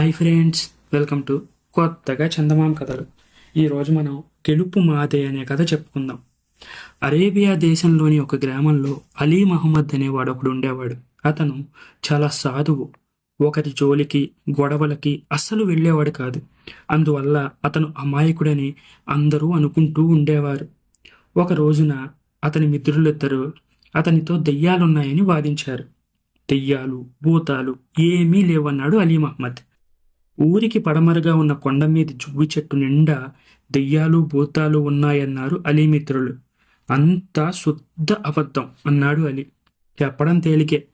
Hi friends welcome to కొత్తగా చందమామ కథలు. ఈరోజు మనం గెలుపు మాదే అనే కథ చెప్పుకుందాం. అరేబియా దేశంలోని ఒక గ్రామంలో అలీ మహమ్మద్ అనేవాడు ఒకడు ఉండేవాడు. అతను చాలా సాధువు. ఒకరి జోలికి గొడవలకి అస్సలు వెళ్ళేవాడు కాదు. అందువల్ల అతను అమాయకుడని అందరూ అనుకుంటూ ఉండేవారు. ఒక రోజున అతని మిత్రులిద్దరూ అతనితో దెయ్యాలున్నాయని వాదించారు. దెయ్యాలు భూతాలు ఏమీ లేవన్నాడు అలీ మహమ్మద్. ఊరికి పడమరగా ఉన్న కొండ మీద జువ్వి చెట్టు నిండా దెయ్యాలు భూతాలు ఉన్నాయన్నారు అలీ మిత్రులు అంతా శుద్ధ అబద్ధం అన్నాడు అలీ. చెప్పడం తేలికే.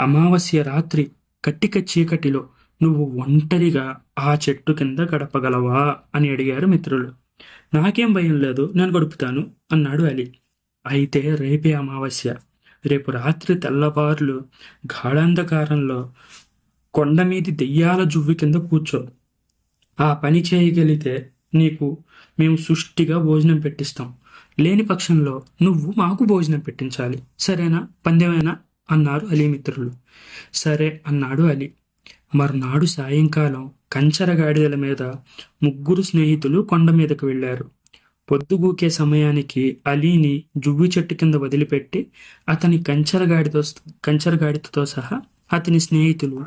అమావాస్య రాత్రి కట్టిక చీకటిలో నువ్వు ఒంటరిగా ఆ చెట్టు కింద గడపగలవా అని అడిగారు మిత్రులు. నాకేం భయం లేదు నేను గడుపుతాను అన్నాడు అలీ. అయితే రేపే అమావాస్య. రేపు రాత్రి తెల్లవార్లు గాఢాంధకారంలో కొండమీది దెయ్యాల జువ్వి కింద కూర్చో. ఆ పని చేయగలిగితే నీకు మేము సుష్టిగా భోజనం పెట్టిస్తాం. లేని పక్షంలో నువ్వు మాకు భోజనం పెట్టించాలి. సరేనా? పందెమేనా? అన్నారు అలీ మిత్రులు సరే అన్నాడు అలీ. మరునాడు సాయంకాలం కంచర గాడిదల మీద ముగ్గురు స్నేహితులు కొండ మీదకు వెళ్ళారు. పొద్దుగూకే సమయానికి అలీని జువ్వి చెట్టు కింద వదిలిపెట్టి అతని కంచర గాడితో కంచర గాడితో సహా అతని స్నేహితులు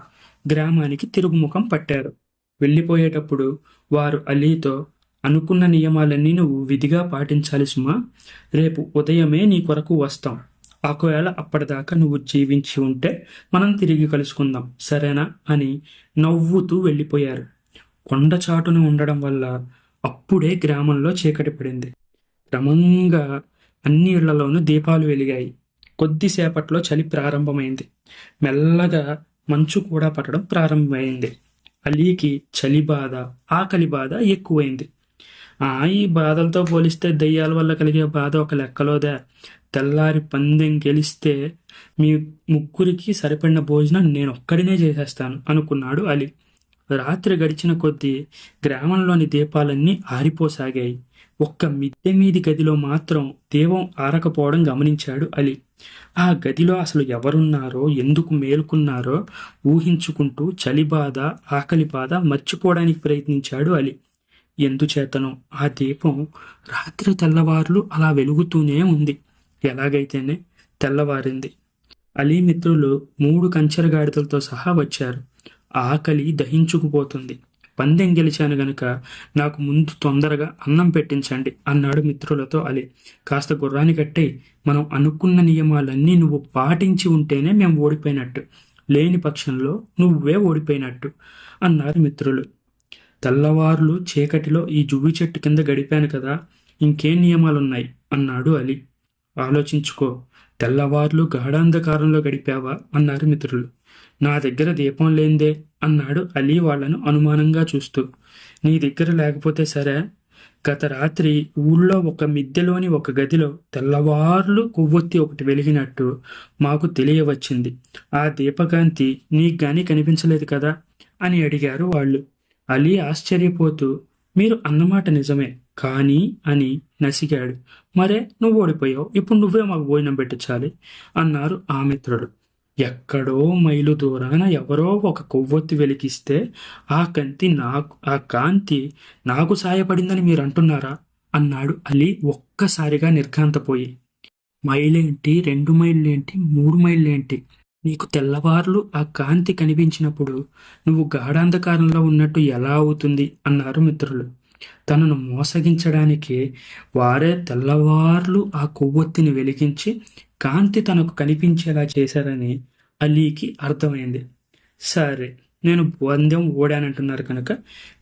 గ్రామానికి తిరుగుముఖం పట్టారు. వెళ్ళిపోయేటప్పుడు వారు అలీతో అనుకున్న నియమాలన్నీ నువ్వు విధిగా పాటించాలి సుమా. రేపు ఉదయమే నీ కొరకు వస్తాం. ఒకవేళ అప్పటిదాకా నువ్వు జీవించి ఉంటే మనం తిరిగి కలుసుకుందాం సరేనా? అని నవ్వుతూ వెళ్ళిపోయారు. కొండ చాటున ఉండడం వల్ల అప్పుడే గ్రామంలో చీకటి పడింది. క్రమంగా అన్ని ఇళ్ళలోనూ దీపాలు వెలిగాయి. కొద్దిసేపట్లో చలి ప్రారంభమైంది. మెల్లగా మంచు కూడా పట్టడం ప్రారంభమైంది. అలీకి చలి బాధ ఆకలి బాధ ఎక్కువైంది. ఆ ఈ బాధలతో పోలిస్తే దయ్యాల వల్ల కలిగే బాధ ఒక లెక్కలోదే. తెల్లారి పందెం గెలిస్తే మీ ముగ్గురికి సరిపడిన భోజనం నేను ఒక్కడినే చేసేస్తాను అనుకున్నాడు అలీ. రాత్రి గడిచిన కొద్దీ గ్రామంలోని దీపాలన్నీ ఆరిపోసాగాయి. ఒక్క మిద్దె మీది గదిలో మాత్రం దీపం ఆరకపోవడం గమనించాడు అలీ. ఆ గదిలో అసలు ఎవరున్నారో ఎందుకు మేలుకున్నారో ఊహించుకుంటూ చలి బాధ ఆకలి బాధ మర్చిపోవడానికి ప్రయత్నించాడు అలీ. ఎందుచేతనో ఆ దీపం రాత్రి తెల్లవారులు అలా వెలుగుతూనే ఉంది. ఎలాగైతేనే తెల్లవారింది. అలీ మిత్రులు మూడు కంచెరగాడిదలతో సహా వచ్చారు. ఆకలి దహించుకుపోతుంది. పందెం గెలిచాను గనుక నాకు ముందు తొందరగా అన్నం పెట్టించండి అన్నాడు మిత్రులతో అలీ. కాస్త గుర్రాన్ని కట్టే మనం అనుకున్న నియమాలన్నీ నువ్వు పాటించి ఉంటేనే మేము ఓడిపోయినట్టు. లేని పక్షంలో నువ్వే ఓడిపోయినట్టు అన్నారు మిత్రులు. తెల్లవారులు చీకటిలో ఈ జువ్వి చెట్టు కింద గడిపాను కదా ఇంకేం నియమాలున్నాయి? అన్నాడు అలీ. ఆలోచించుకో తెల్లవార్లు గాఢాంధకారంలో గడిపావా? అన్నారు మిత్రులు. నా దగ్గర దీపం లేందే అన్నాడు అలీ వాళ్ళను అనుమానంగా చూస్తూ. నీ దగ్గర లేకపోతే సరే? గత రాత్రి ఊళ్ళో ఒక మిద్దెలోని ఒక గదిలో తెల్లవార్లు కొవ్వొత్తి ఒకటి వెలిగినట్టు మాకు తెలియవచ్చింది. ఆ దీపకాంతి నీకు గాని కనిపించలేదు కదా? అని అడిగారు వాళ్ళు. అలీ ఆశ్చర్యపోతూ మీరు అన్నమాట నిజమే కానీ అని నసిగాడు. మరే నువ్వు ఓడిపోయావు. ఇప్పుడు నువ్వే మాకు భోజనం పెట్టించాలి అన్నారు ఆ మిత్రుడు. ఎక్కడో మైలు దూరాన ఎవరో ఒక కొవ్వొత్తి వెలిగిస్తే ఆ కంతి నాకు ఆ కాంతి నాకు సాయపడిందని మీరు అంటున్నారా? అన్నాడు అలీ ఒక్కసారిగా నిర్ఘాంతపోయి. మైలేంటి? రెండు మైళ్ళేంటి మూడు మైళ్ళేంటి నీకు తెల్లవార్లు ఆ కాంతి కనిపించినప్పుడు నువ్వు గాఢాంధకారంలో ఉన్నట్టు ఎలా అవుతుంది? అన్నారు మిత్రులు. తనను మోసగించడానికి వారే తెల్లవార్లు ఆ కొవ్వొత్తిని వెలిగించి కాంతి తనకు కనిపించేలా చేశారని అలీకి అర్థమైంది. సరే నేను పందెం ఓడానంటున్నారు కనుక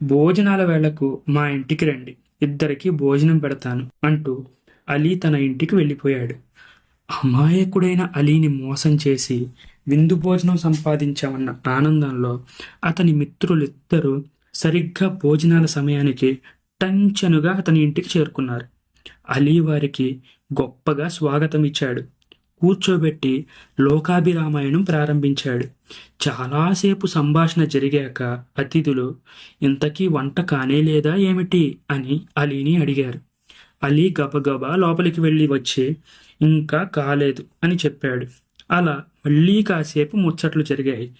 భోజనాల వేళకు మా ఇంటికి రండి ఇద్దరికి భోజనం పెడతాను అంటూ అలీ తన ఇంటికి వెళ్ళిపోయాడు. అమాయకుడైన అలీని మోసం చేసి విందు భోజనం సంపాదించామన్న ఆనందంలో అతని మిత్రులిద్దరూ సరిగ్గా భోజనాల సమయానికి టంచనుగా అతని ఇంటికి చేరుకున్నారు. అలీ వారికి గొప్పగా స్వాగతం ఇచ్చాడు కూర్చోబెట్టి లోకాభిరామాయణం ప్రారంభించాడు. చాలాసేపు సంభాషణ జరిగాక అతిథులు ఇంతకీ వంట కానే లేదా ఏమిటి? అని అలీని అడిగారు. అలీ గబగబా లోపలికి వెళ్ళి వచ్చి ఇంకా కాలేదు అని చెప్పాడు. అలా మళ్ళీ కాసేపు ముచ్చట్లు జరిగాయి.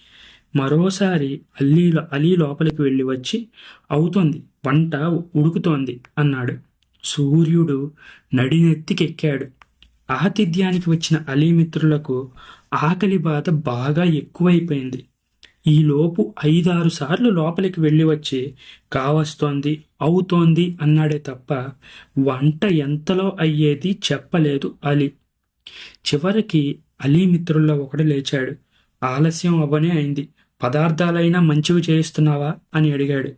మరోసారి అల్లీ అలీ లోపలికి వెళ్ళి వచ్చి అవుతోంది వంట ఉడుకుతోంది అన్నాడు. సూర్యుడు నడినెత్తికెక్కాడు. ఆతిథ్యానికి వచ్చిన అలీ మిత్రులకు ఆకలి బాధ బాగా ఎక్కువైపోయింది. ఈలోపు ఐదారు సార్లు లోపలికి వెళ్ళి వచ్చి కావస్తోంది అవుతోంది అన్నాడే తప్ప వంట ఎంతలో అయ్యేది చెప్పలేదు అలీ. చివరికి అలీ మిత్రుల్లో ఒకడు లేచాడు. ఆలస్యం అవ్వనే అయింది. పదార్థాలైనా మంచివి చేయిస్తున్నావా? అని అడిగాడు.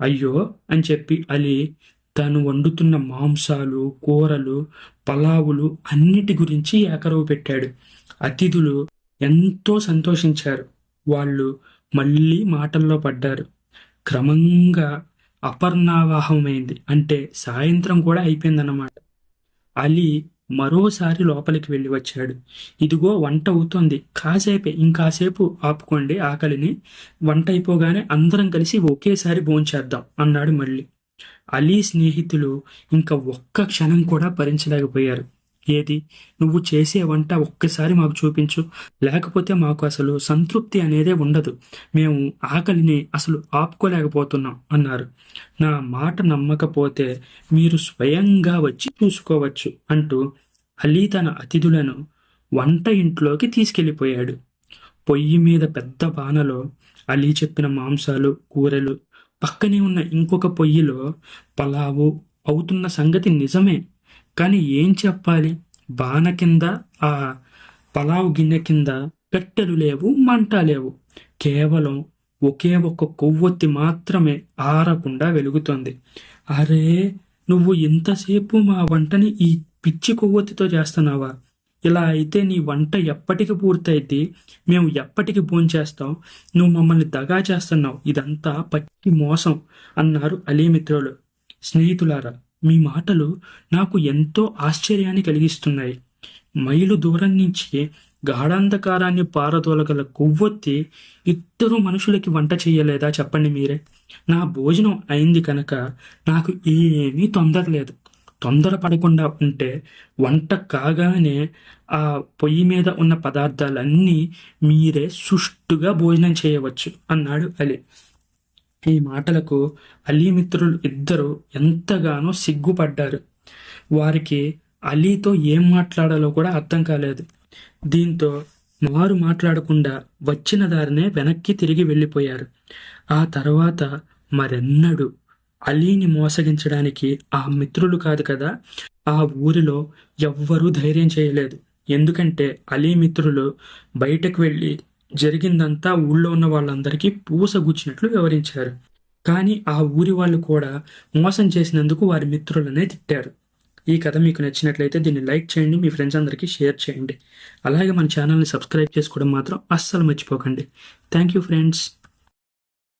అయ్యో అని చెప్పి అలీ తను వండుతున్న మాంసాలు కూరలు పలావులు అన్నిటి గురించి ఏకరవు పెట్టాడు. అతిథులు ఎంతో సంతోషించారు. వాళ్ళు మళ్ళీ మాటల్లో పడ్డారు. క్రమంగా అపర్ణావాహమైంది. అంటే సాయంత్రం కూడా అయిపోయిందన్నమాట. అలీ మరోసారి లోపలికి వెళ్ళి వచ్చాడు. ఇదిగో వంట అవుతోంది. కాసేపే ఇంకాసేపు ఆపుకోండి ఆకలిని. వంట అయిపోగానే అందరం కలిసి ఒకేసారి భోంచేద్దాం అన్నాడు మళ్ళీ. అలీ స్నేహితులు ఇంకా ఒక్క క్షణం కూడా భరించలేకపోయారు. ఏది? నువ్వు చేసే వంట ఒక్కసారి మాకు చూపించు. లేకపోతే మాకు అసలు సంతృప్తి అనేదే ఉండదు. మేము ఆకలిని అసలు ఆపుకోలేకపోతున్నాం అన్నారు. నా మాట నమ్మకపోతే మీరు స్వయంగా వచ్చి చూసుకోవచ్చు అంటూ అలీ తన అతిథులను వంట ఇంట్లోకి తీసుకెళ్ళిపోయాడు. పొయ్యి మీద పెద్ద బాణలో అలీ చెప్పిన మాంసాలు కూరలు పక్కనే ఉన్న ఇంకొక పొయ్యిలో పలావు అవుతున్న సంగతి నిజమే కానీ ఏం చెప్పాలి? బాణ కింద ఆ పలావ్ గిన్నె కింద పెట్టెలు లేవు మంట లేవు. కేవలం ఒకే ఒక్క కొవ్వొత్తి మాత్రమే ఆరకుండా వెలుగుతుంది. అరే నువ్వు ఇంతసేపు మా వంటని ఈ పిచ్చి కొవ్వొత్తితో చేస్తున్నావా? ఇలా అయితే నీ వంట ఎప్పటికి పూర్తయితే మేము ఎప్పటికి భోంచేస్తాం? నువ్వు మమ్మల్ని దగా చేస్తున్నావు. ఇదంతా పచ్చి మోసం అన్నారు అలీమిత్రులు. స్నేహితులారా మీ మాటలు నాకు ఎంతో ఆశ్చర్యాన్ని కలిగిస్తున్నాయి. మైలు దూరం నుంచి గాఢాంధకారాన్ని పారదోలగల కొవ్వొత్తి ఇద్దరు మనుషులకి వంట చేయలేదా చెప్పండి మీరే. నా భోజనం అయింది కనుక నాకు ఏమీ తొందర లేదు. తొందర పడకుండా ఉంటే వంట కాగానే ఆ పొయ్యి మీద ఉన్న పదార్థాలన్నీ మీరే సుష్టుగా భోజనం చేయవచ్చు అన్నాడు అలీ. ఈ మాటలకు అలీ మిత్రులు ఇద్దరు ఎంతగానో సిగ్గుపడ్డారు. వారికి అలీతో ఏం మాట్లాడాలో కూడా అర్థం కాలేదు. దీంతో మారు మాట్లాడకుండా వచ్చిన దారినే వెనక్కి తిరిగి వెళ్ళిపోయారు. ఆ తర్వాత మరెన్నడు అలీని మోసగించడానికి ఆ మిత్రులు కాదు కదా ఆ ఊరిలో ఎవ్వరూ ధైర్యం చేయలేదు. ఎందుకంటే అలీ మిత్రులు బయటకు వెళ్ళి జరిగిందంతా ఊళ్ళో ఉన్న వాళ్ళందరికీ పూసగుచ్చినట్లు వివరించారు. కానీ ఆ ఊరి వాళ్ళు కూడా మోసం చేసినందుకు వారి మిత్రులనే తిట్టారు. ఈ కథ మీకు నచ్చినట్లయితే దీన్ని లైక్ చేయండి మీ ఫ్రెండ్స్ అందరికీ షేర్ చేయండి. అలాగే మన ఛానల్ని సబ్స్క్రైబ్ చేసుకోవడం మాత్రం అస్సలు మర్చిపోకండి. Thank you friends.